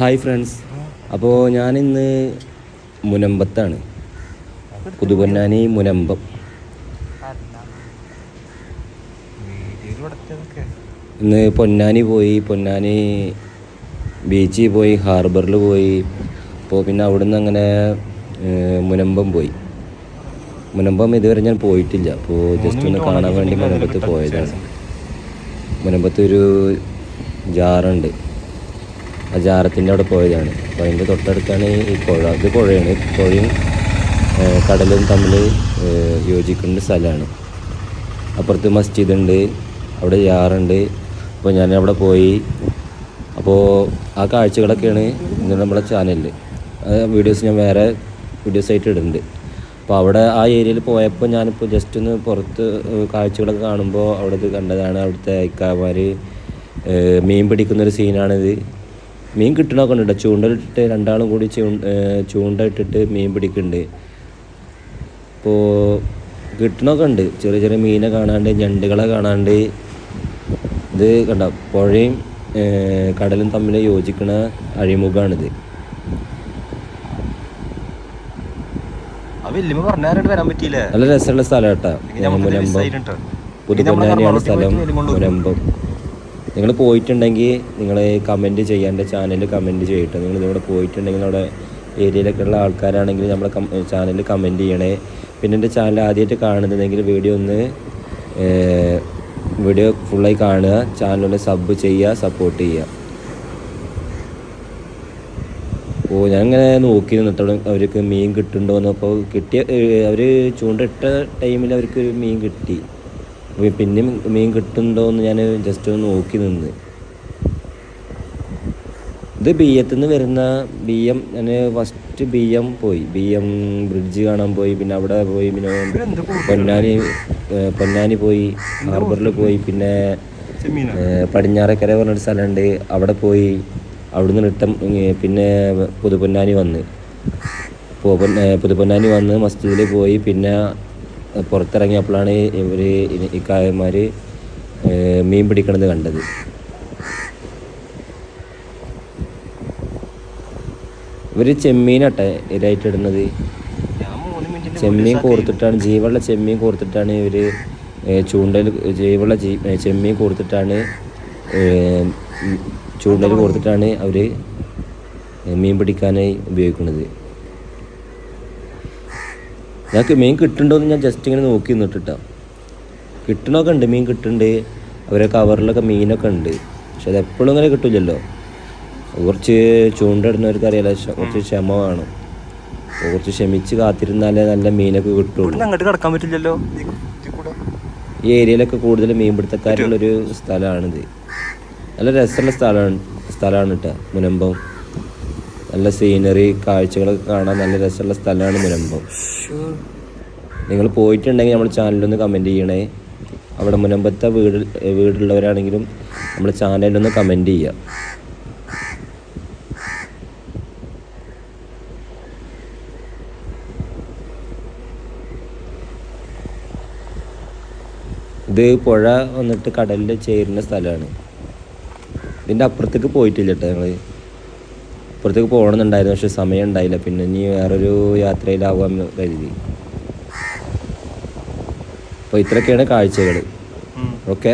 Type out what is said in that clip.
Hi friends അപ്പോൾ ഞാനിന്ന് മുനമ്പത്താണ്. പുതുപൊന്നാനി മുനമ്പം. ഇന്ന് പൊന്നാനി പോയി പൊന്നാനി ബീച്ചിൽ പോയി ഹാർബറിൽ പോയി. അപ്പോൾ പിന്നെ അവിടുന്ന് അങ്ങനെ മുനമ്പം പോയി. മുനമ്പം ഇതുവരെ ഞാൻ പോയിട്ടില്ല. അപ്പോൾ ജസ്റ്റ് ഒന്ന് കാണാൻ വേണ്ടി മുനമ്പത്ത് പോയതാണ്. മുനമ്പത്ത് ഒരു ജാറുണ്ട്. ആ ജാറത്തിന്റെ അവിടെ പോയതാണ്. അപ്പോൾ അതിന്റെ തൊട്ടടുത്താണ് ഈ പുഴ. ഇത് പുഴയാണ്. പുഴയും കടലും തമ്മിൽ യോജിക്കുന്ന സ്ഥലമാണ്. അപ്പുറത്ത് മസ്ജിദ് ഉണ്ട് അവിടെ ജാറുണ്ട്. അപ്പോൾ ഞാൻ അവിടെ പോയി. അപ്പോൾ ആ കാഴ്ചകളൊക്കെയാണ് ഇന്ന് നമ്മുടെ ചാനലിൽ. വീഡിയോസ് ഞാൻ വേറെ വീഡിയോസ് ആയിട്ട് ഇടുന്നുണ്ട്. അപ്പോൾ അവിടെ ആ ഏരിയയിൽ പോയപ്പോൾ ഞാനിപ്പോൾ ജസ്റ്റ് ഒന്ന് പുറത്ത് കാഴ്ചകളൊക്കെ കാണുമ്പോൾ അവിടെ കണ്ടതാണ് അവിടുത്തെ ഇക്കാമാർ മീൻ പിടിക്കുന്നൊരു സീനാണിത് മീൻ കിട്ടണമൊക്കെ ഉണ്ട് ചൂണ്ടലിട്ടിട്ട് രണ്ടാളും കൂടി ചൂണ്ട ഇട്ടിട്ട് മീൻ പിടിക്കുന്നുണ്ട് ഇപ്പോൾ കിട്ടണമൊക്കെ ഉണ്ട്. ചെറിയ ചെറിയ മീനെ കാണാണ്ട് ഞണ്ടുകളെ കാണാണ്ട്. ഇത് കണ്ട? പുഴയും കടലും തമ്മിൽ യോജിക്കുന്ന അഴിമുഖമാണിത് നല്ല രസമുള്ള സ്ഥലം കേട്ടാ. മുനമ്പം. പുതുപ്പൊന്നാനിയാണ് സ്ഥലം മുനമ്പം. നിങ്ങൾ പോയിട്ടുണ്ടെങ്കിൽ നിങ്ങൾ കമന്റ് ചെയ്യാൻ എന്റെ ചാനലിൽ കമന്റ് ചെയ്യട്ടെ. നിങ്ങൾ ഇവിടെ പോയിട്ടുണ്ടെങ്കിൽ അവിടെ ഏരിയയിലൊക്കെ ഉള്ള ആൾക്കാരാണെങ്കിൽ നമ്മുടെ ചാനലിൽ കമന്റ് ചെയ്യണേ. പിന്നെ എന്റെ ചാനൽ ആദ്യമായിട്ട് കാണുന്നതെങ്കിൽ വീഡിയോ ഒന്ന് വീഡിയോ ഫുള്ളായി കാണുക. ചാനലൊന്ന് സബ് ചെയ്യുക സപ്പോർട്ട് ചെയ്യുക. ഓ ഞാൻ ഇങ്ങനെ നോക്കി നിന്നിട്ട് അവർക്ക് മീൻ കിട്ടുന്നുണ്ടോ അപ്പോൾ കിട്ടിയ അവർ ചൂണ്ടിട്ട ടൈമിൽ അവർക്ക് മീൻ കിട്ടി. പിന്നെ മീൻ കിട്ടുന്നുണ്ടോ എന്ന് ഞാൻ ജസ്റ്റ് ഒന്ന് നോക്കി നിന്ന്. ഇത് ബി എത്തിൽ നിന്ന് വരുന്ന ബി എം ഞാൻ ഫസ്റ്റ് ബി എം പോയി. ബി എം ബ്രിഡ്ജ് കാണാൻ പോയി പിന്നെ അവിടെ പോയി പിന്നെ പൊന്നാനി പൊന്നാനി പോയി ഹാർബറിൽ പോയി പിന്നെ പടിഞ്ഞാറക്കര പറഞ്ഞൊരു സ്ഥലമുണ്ട് അവിടെ പോയി അവിടുന്ന് റിട്ടം പിന്നെ പുതുപൊന്നാനി വന്ന്. പുതുപൊന്നാനി വന്ന് മസ്ജിദിൽ പോയി പിന്നെ പുറത്തിറങ്ങിയപ്പോഴാണ് ഇവർ ഇക്കായന്മാർ മീൻ പിടിക്കണത് കണ്ടത്. ഇവർ ചെമ്മീനട്ടെ മിനിറ്റിന്റെ ചെമ്മീൻ കോർത്തിട്ടാണ് ജീവുള്ള ചെമ്മീൻ കോർത്തിട്ടാണ് ഇവർ ചൂണ്ടൽ ജീവുള്ള ജീ ചെമ്മീൻ കോർത്തിട്ടാണ് ചൂണ്ടൽ കോർത്തിട്ടാണ് അവർ മീൻ പിടിക്കാനായി ഉപയോഗിക്കുന്നത്. ഞങ്ങൾക്ക് മീൻ കിട്ടുന്നുണ്ടോ എന്ന് ഞാൻ ജസ്റ്റ് ഇങ്ങനെ നോക്കി നിന്നിട്ടാ കിട്ടണമൊക്കെ ഉണ്ട് മീൻ കിട്ടുന്നുണ്ട് അവരെ കവറിലൊക്കെ മീനൊക്കെ ഉണ്ട്. പക്ഷെ അത് എപ്പോഴും ഇങ്ങനെ കിട്ടില്ലല്ലോ കുറച്ച് ചൂണ്ടിടുന്നവർക്ക് അറിയാലോ കുറച്ച് ക്ഷമ വേണം. കുറച്ച് ക്ഷമിച്ച് കാത്തിരുന്നാലേ നല്ല മീനൊക്കെ കിട്ടുള്ളൂ. അങ്ങോട്ട് കിടക്കാൻ പറ്റില്ലല്ലോ. ഈ ഏരിയയിലൊക്കെ കൂടുതൽ മീൻപിടുത്തക്കാരുള്ളൊരു സ്ഥലമാണിത്. നല്ല രസമുള്ള സ്ഥലമാണ് സ്ഥലമാണ് കേട്ടോ മുനമ്പം. നല്ല സീനറി കാഴ്ചകളൊക്കെ കാണാൻ നല്ല രസമുള്ള സ്ഥലമാണ് മുനമ്പം. നിങ്ങൾ പോയിട്ടുണ്ടെങ്കിൽ നമ്മുടെ ചാനലൊന്ന് കമന്റ് ചെയ്യണേ. അവിടെ മുനമ്പത്തെ വീട് വീടുള്ളവരാണെങ്കിലും നമ്മുടെ ചാനലിലൊന്ന് കമന്റ് ചെയ്യുക ഇത് പുഴ വന്നിട്ട് കടലിൽ ചേരുന്ന സ്ഥലമാണ്. ഇതിന്റെ അപ്പുറത്തേക്ക് പോയിട്ടില്ല കേട്ടോ ഞങ്ങൾ അപ്പുറത്തേക്ക് പോകണമെന്നുണ്ടായിരുന്നു പക്ഷെ സമയം ഉണ്ടായില്ല. പിന്നെ ഇനി വേറൊരു യാത്രയിലാവാൻ കരുതി. അപ്പോൾ ഇത്രയൊക്കെയാണ് കാഴ്ചകൾ ഓക്കെ